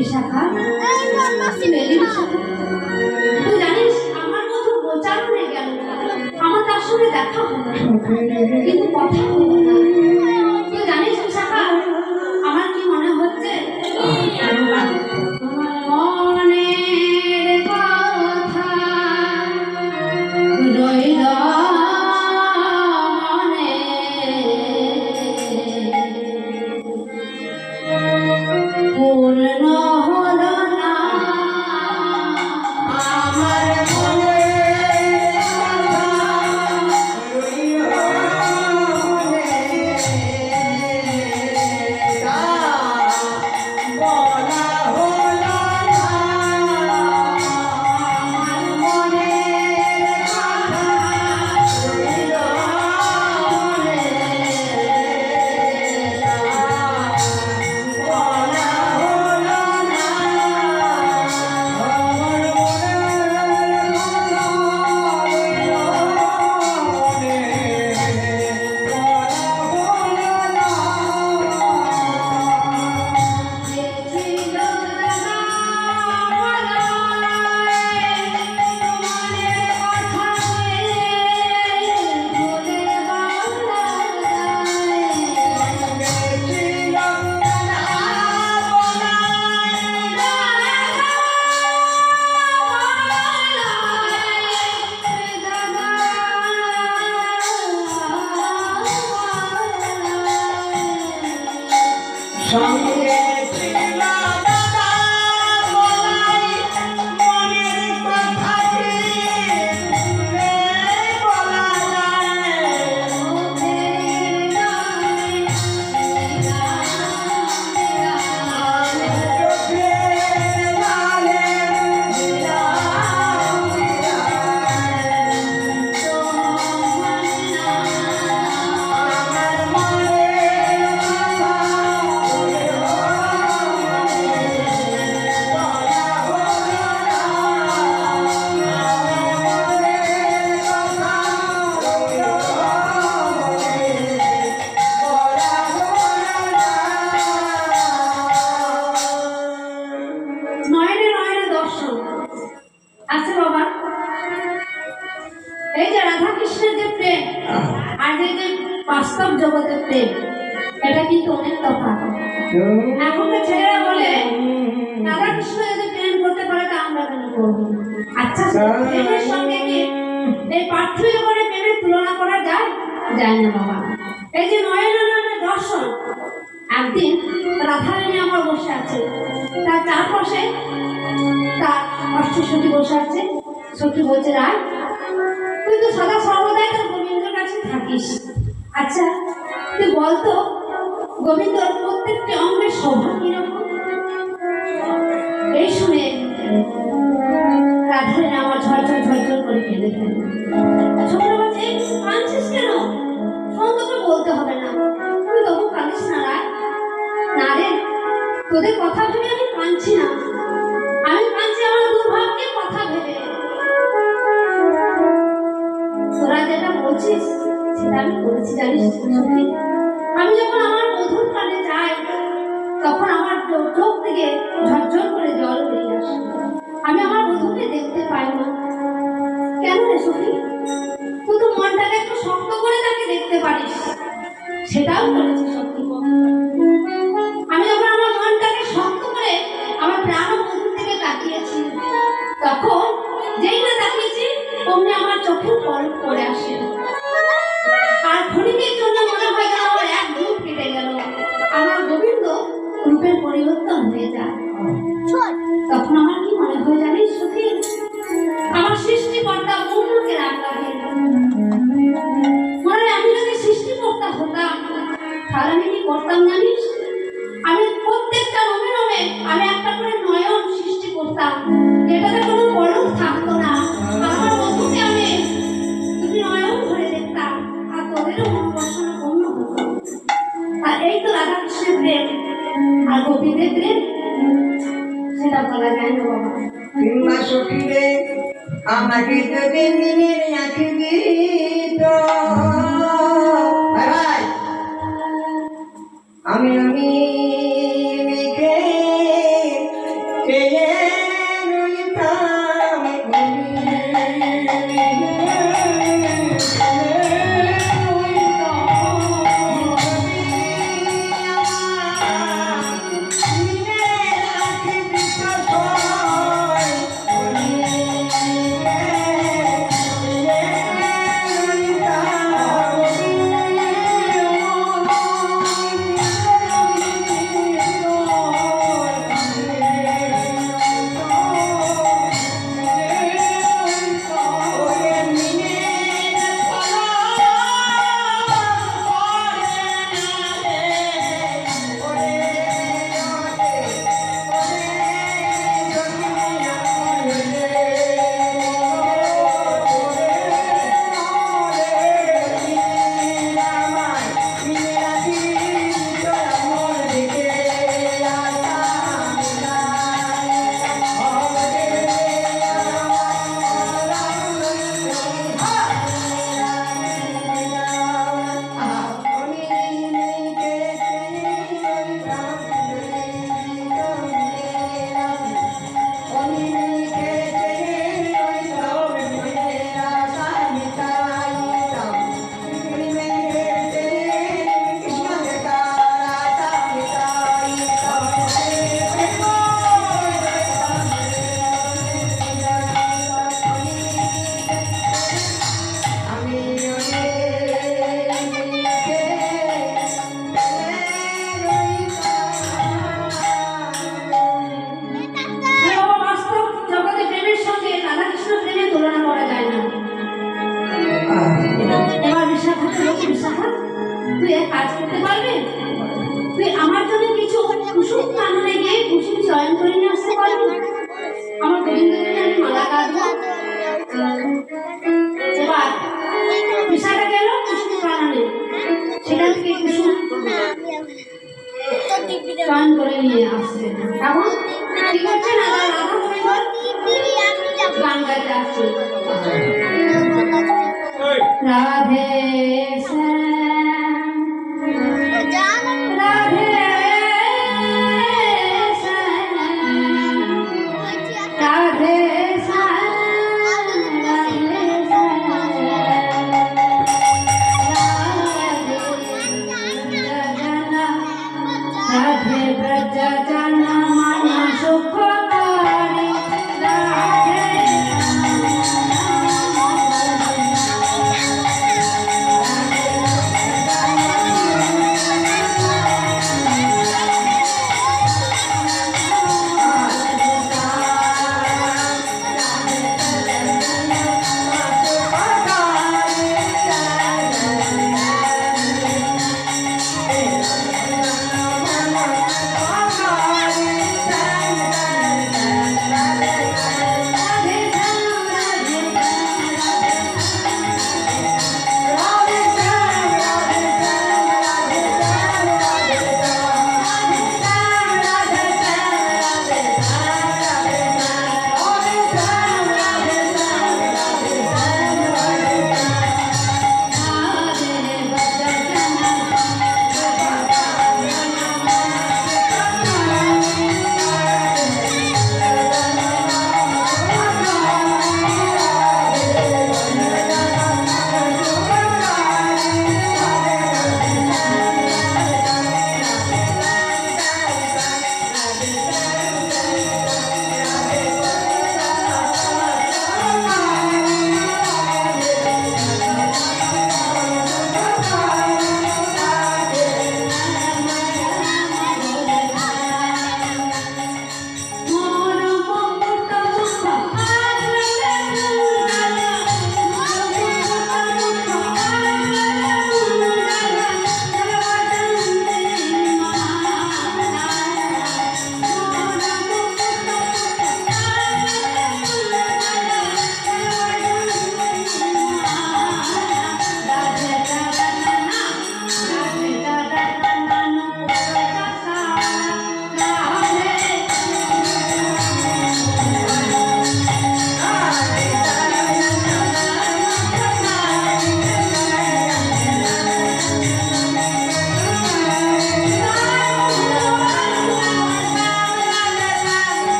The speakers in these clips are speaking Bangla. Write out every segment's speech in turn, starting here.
বলছে আর এই যে বাস্তব জগতের প্রেম এটা কিন্তু অনেক তফাৎ এখনকার ছেলেরা বলে রাধা কৃষ্ণ যদি প্রেম করতে পারে তা আমরা কেন করব? আচ্ছা প্রেমের সঙ্গে কি এই পার্থিব জীবনে প্রেমের তুলনা করা যায়? যায় না বাবা। এই যে নয়নে নয়নে দর্শন একদিন রাধারানী আমার বসে আছে। তার চারপাশে তার অষ্টসখী বসে আছে। সখী বলছে রায়। তুই তো সদা সর্বদাই তোর গোবিন্দর কাছে থাকিস। আচ্ছা তুই বলতো গোবিন্দর প্রত্যেকটি অঙ্গের স্বভাব কীরকম? এই শুনে রাধারানী আমার ঝরঝর ঝরঝর করে কেঁদে ফেলল করেছি জানিস আমি যখন আমার মধুর কানে যাই, তখন আমার চোখ থেকে ঝরঝর করে জল বেরিয়ে আসে। আমি আমার বধূকে দেখতে পাই না। কেন রে সখী তুই তো মনটাকে একটু শক্ত করে তাকে দেখতে পারিস। সেটাও করেছি সত্যি আমি যখন আমার মনটাকে শক্ত করে আমার প্রাণ বন্ধুর থেকে তাকিয়েছি, তখন যেই না তাকিয়েছি, অমনি আমার চোখের পলক পড়ে আসে। যেটাতে কোনো কলম থাকতো না। আমার বন্ধুকে আমি দুটি নয়ন ধরে দেখতাম, আর তোদেরও মনোবাসনা পূর্ণ হতো। আর এই তো রাধাকৃষ্ণের প্রেম, আর গোপীদের প্রেম, সেটা বলা যায় না বাবা। আমাকে যদি নিয়ে আসছে। কেমন ঠিক আছে না? রাধা আসছে রাধে।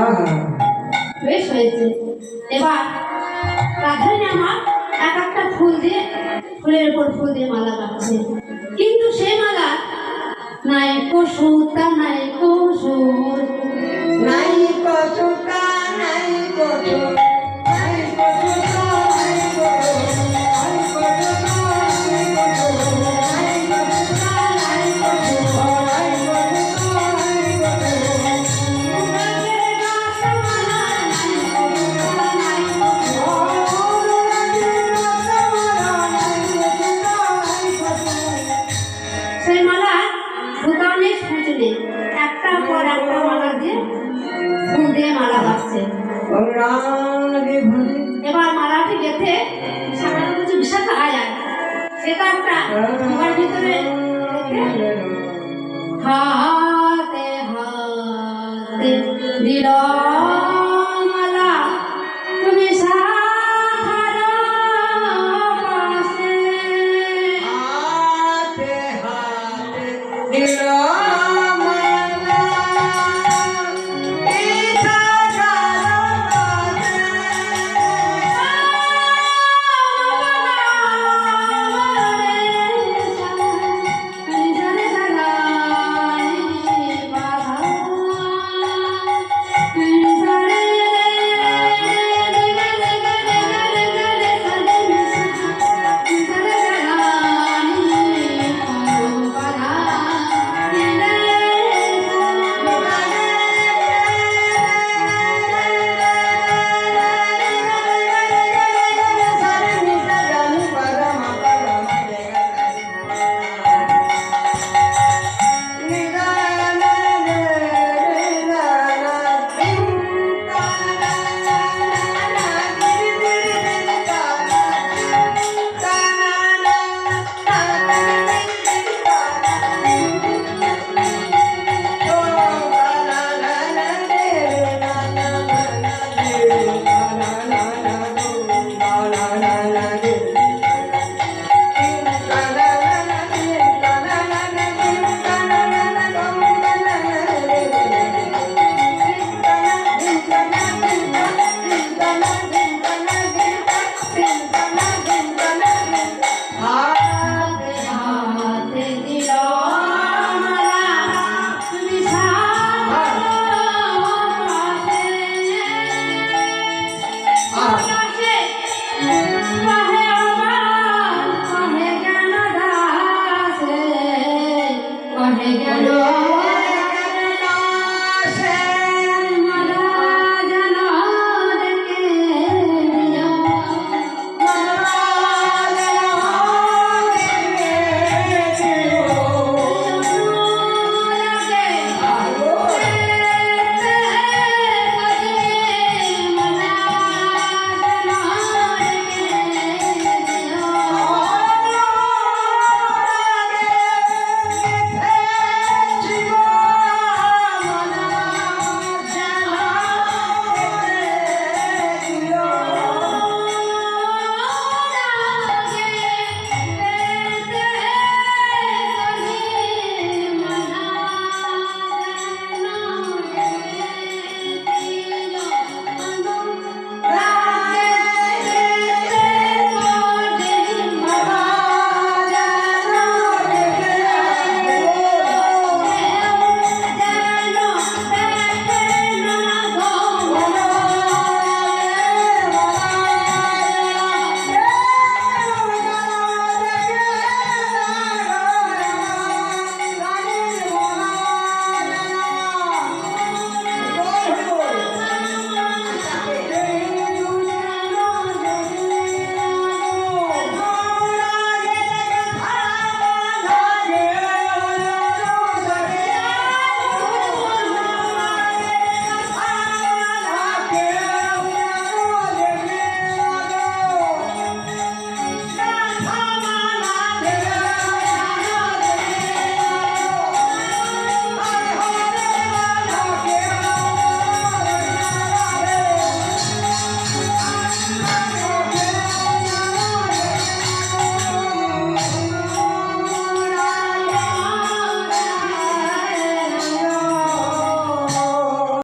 সখীরে হয়েছে। এবার রাধারানী আমার এক একটা ফুল দিয়ে, ফুলের উপর ফুল দিয়ে মালা কাটছে কিন্তু সে মালা নাই পশু, তা নাই পশু। নাই কচুকা নাই কচু